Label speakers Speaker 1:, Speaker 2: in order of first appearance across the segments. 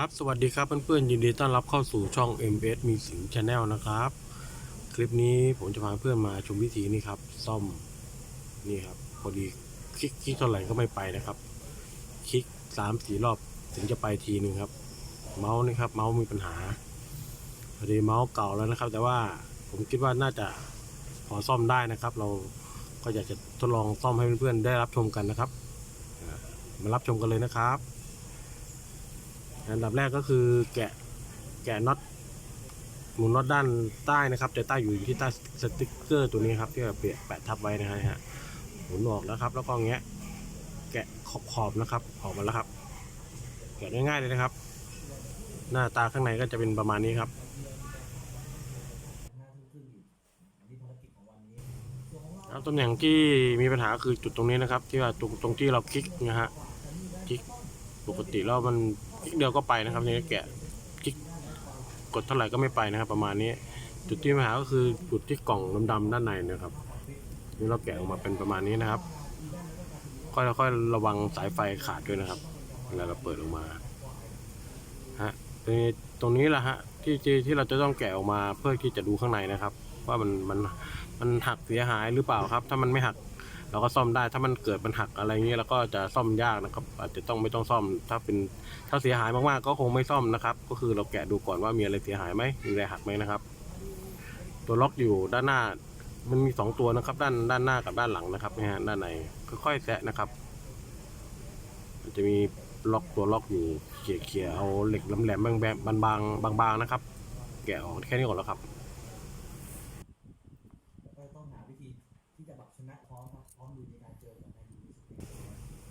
Speaker 1: ครับ สวัสดีครับเพื่อนๆยินดีต้อนรับเข้าสู่ช่อง MS มีสิงชาแนลนะครับ คลิปนี้ผมจะพาเพื่อนมาชมวิธีนี่ครับ ซ่อมนี่ครับ พอดีคลิกคลิกเท่าไหร่ก็ไม่ไปนะครับ คลิกสามสี่รอบถึงจะไปทีหนึ่งครับ เมาส์นี่ครับ เมาส์มีปัญหา พอดีเมาส์เก่าแล้วนะครับ แต่ว่าผมคิดว่าน่าจะพอซ่อมได้นะครับ เราก็อยากจะทดลองซ่อมให้เพื่อนๆได้รับชมกันนะครับ มารับชมกันเลยนะครับ อันดับแรกก็คือแกะแกะน็อตหมุนน็อตด้านใต้นะครับ แต่ใต้อยู่ที่ใต้สติ๊กเกอร์ตัวนี้ครับที่เราเปียแปะทับไว้นะฮะหมุนออกแล้วครับ แล้วก็แงะแกะขอบขอบนะครับออกมาแล้วครับ แกะง่ายๆเลยนะครับ หน้าตาข้างในก็จะเป็นประมาณนี้ครับแล้วตำแหน่งที่มีปัญหาคือจุดตรงนี้นะครับ ที่ว่าตรงตรงที่เราคลิกนะฮะคลิกปกติแล้วมัน คลิกเดียวก็ไปนะครับนี่แกะคลิกกดเท่าไหร่ก็ไม่ไปนะครับ ประมาณนี้ จุดที่ปัญหาก็คือจุดที่กล่องดำๆด้านในนะครับนี่เราแกะออกมาเป็นประมาณนี้นะครับ ค่อยๆระวังสายไฟขาดด้วยนะครับเวลาเราเปิดออกมาฮะตรงนี้ตรงนี้แหละฮะที่ที่ที่เราจะต้องแกะออกมาเพื่อที่จะดูข้างในนะครับ ว่ามันมันมันหักเสียหายหรือเปล่าครับ ถ้ามันไม่หัก เราก็ซ่อมได้ถ้ามันเกิดมันหักอะไรเงี้ยเราก็จะซ่อมยากนะครับ อาจจะต้องไม่ต้องซ่อม ถ้าเป็นถ้าเสียหายมากๆก็คงไม่ซ่อมนะครับ ก็คือเราแกะดูก่อนว่ามีอะไรเสียหายไหมมีอะไรหักไหมนะครับ ตัวล็อกอยู่ด้านหน้า มันมีสองตัวนะครับ ด้านด้านหน้ากับด้านหลังนะครับนะฮะด้านในค่อยๆแซะนะครับมันจะมีล็อกตัวล็อกอยู่เขี่ยๆเอาเหล็กแหลมๆบางๆบางๆนะครับ แกะออกแค่นี้ก่อนแล้วครับ
Speaker 2: ก็ต้องหาวิธีที่จะแบบชนะพร้อมครับพร้อมดูในการเจอกับแมนยู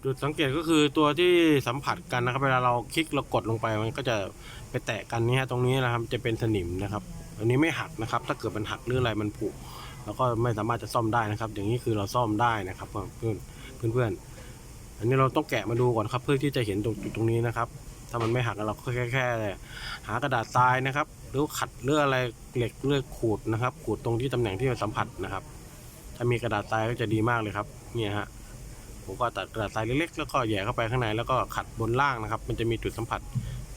Speaker 1: จุดสังเกตก็คือตัวที่สัมผัสกันนะครับ เวลาเราคลิกเรากดลงไปมันก็จะไปแตะกันนี้ยตรงนี้นะครับจะเป็นสนิมนะครับอันนี้ไม่หักนะครับ ถ้าเกิดมันหักหรืออะไรมันผุเราก็ไม่สามารถจะซ่อมได้นะครับ อย่างนี้คือเราซ่อมได้นะครับเพื่อนเพื่อนเพื่อนอันนี้เราต้องแกะมาดูก่อนครับ เพื่อที่จะเห็นตรงจุดตรงนี้นะครับ ถ้ามันไม่หักเราก็แค่แค่หากระดาษทรายนะครับ หรือขัดเลืออะไรเหล็กเลือขูดนะครับ ขูดตรงที่ตำแหน่งที่มันสัมผัสนะครับ ถ้ามีกระดาษทรายก็จะดีมากเลยครับเนี่ยฮะ ผมก็ตัดกระดาษทรายเล็กๆแล้วก็แย่เข้าไปข้างในแล้วก็ขัดบนล่างนะครับ มันจะมีจุดสัมผัส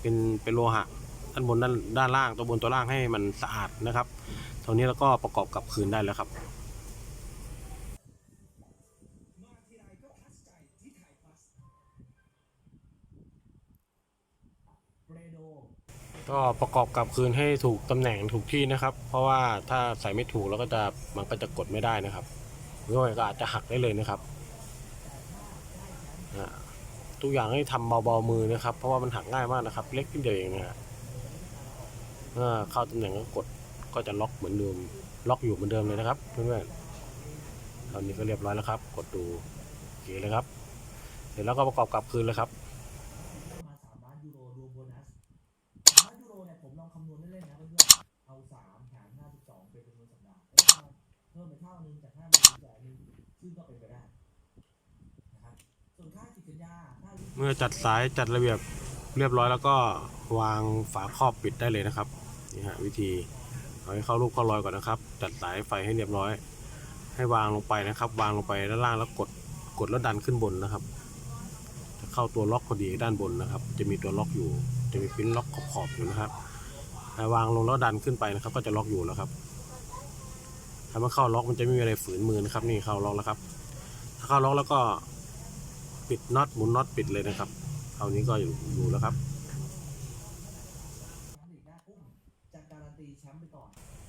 Speaker 1: เป็นเป็นโลหะด้านบนด้านด้านล่างตัวบนตัวล่างให้มันสะอาดนะครับตรงนี้แล้วก็ประกอบกับคืนได้แล้วครับก็ประกอบกับคืนให้ถูกตำแหน่งถูกที่นะครับ เพราะว่าถ้าใส่ไม่ถูกแล้วก็จะมันก็จะกดไม่ได้นะครับหรือว่าก็อาจจะหักได้เลยนะครับ ทุกอย่างให้ทำเบาๆมือนะครับ เพราะว่ามันหักง่ายมากนะครับ เล็กนิดเดียวเองนะฮะเข้าตำแหน่งก็กดก็จะล็อกเหมือนเดิม ล็อกอยู่เหมือนเดิมเลยนะครับเพื่อนๆตอนนี้ก็เรียบร้อยแล้วครับ กดดูโอเคเลยครับ เสร็จแล้วก็ประกอบกลับคืนเลยครับ
Speaker 2: มาสามล้านยูโรรวมโบนัสสามล้านยูโรเนี่ยผมลองคำนวณเล่นๆนะเพื่อนๆเอาสามหารห้าสิบสองเป็นจำนวนสัปดาห์เอ้ยเพิ่มไปเท่านึงจากห้าหมื่นเป็นแสนหนึ่งซึ่งก็เป็นไปได้
Speaker 1: เมื่อจัดสายจัดระเบียบเรียบร้อยแล้วก็วางฝาครอบปิดได้เลยนะครับนี่ฮะวิธีเอาให้เข้ารูปเข้ารอยก่อนนะครับ จัดสายไฟให้เรียบร้อย ให้วางลงไปนะครับ วางลงไปด้านล่างแล้วกดกดแล้วดันขึ้นบนนะครับจะเข้าตัวล็อกพอดีด้านบนนะครับ จะมีตัวล็อกอยู่ จะมีปิ้นล็อกขอบๆอยู่นะครับให้วางลงแล้วดันขึ้นไปนะครับ ก็จะล็อกอยู่แล้วครับ ถ้ามันเข้าล็อกมันจะไม่มีอะไรฝืนมือนะครับ นี่เข้าล็อกแล้วครับ ถ้าเข้าล็อกแล้วก็ ปิดน็อตหมุนน็อตปิดเลยนะครับคราวนี้ก็อยู่อยู่แล้วครับ
Speaker 2: ลีกหน้ากุ้งจะการันตีแชมป์ไปก่อน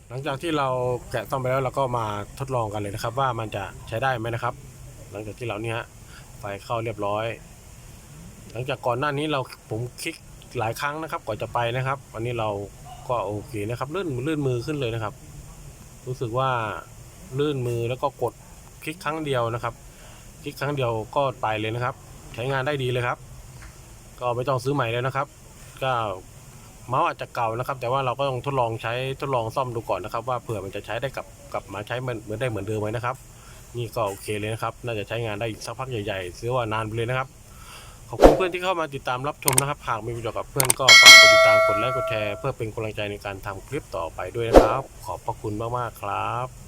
Speaker 1: หลังจากที่เราแกะซ่อมไปแล้วเราก็มาทดลองกันเลยนะครับ ว่ามันจะใช้ได้ไหมนะครับ หลังจากที่เราเนี่ยฮะไฟเข้าเรียบร้อย หลังจากก่อนหน้านี้เราผมคลิกหลายครั้งนะครับก่อนจะไปนะครับ วันนี้เราก็โอเคนะครับลื่นลื่นมือขึ้นเลยนะครับ รู้สึกว่าลื่นมือแล้วก็กดคลิกครั้งเดียวนะครับค ลิกครั้งเดียวก็ไปเลยนะครับ ใช้งานได้ดีเลยครับ ก็ไม่ต้องซื้อใหม่เลยนะครับ ก็เมาส์อาจจะเก่านะครับ แต่ว่าเราก็ต้องทดลองใช้ทดลองซ่อมดูก่อนนะครับ ว่าเผื่อมันจะใช้ได้กับกลับมาใช้เหมือนเหมือนได้เหมือนเดิมไหมนะครับ นี่ก็โอเคเลยนะครับ น่าจะใช้งานได้อีกสักพักใหญ่ๆซื้อว่านานไปเลยนะครับขอบคุณเพื่อนที่เข้ามาติดตามรับชมนะครับ หากมีประโยชน์กับเพื่อนก็ฝากกดติดตามกดไลค์กดแชร์เพื่อเป็นกำลังใจในการทำคลิปต่อไปด้วยนะครับ ขอบพระคุณมากๆครับ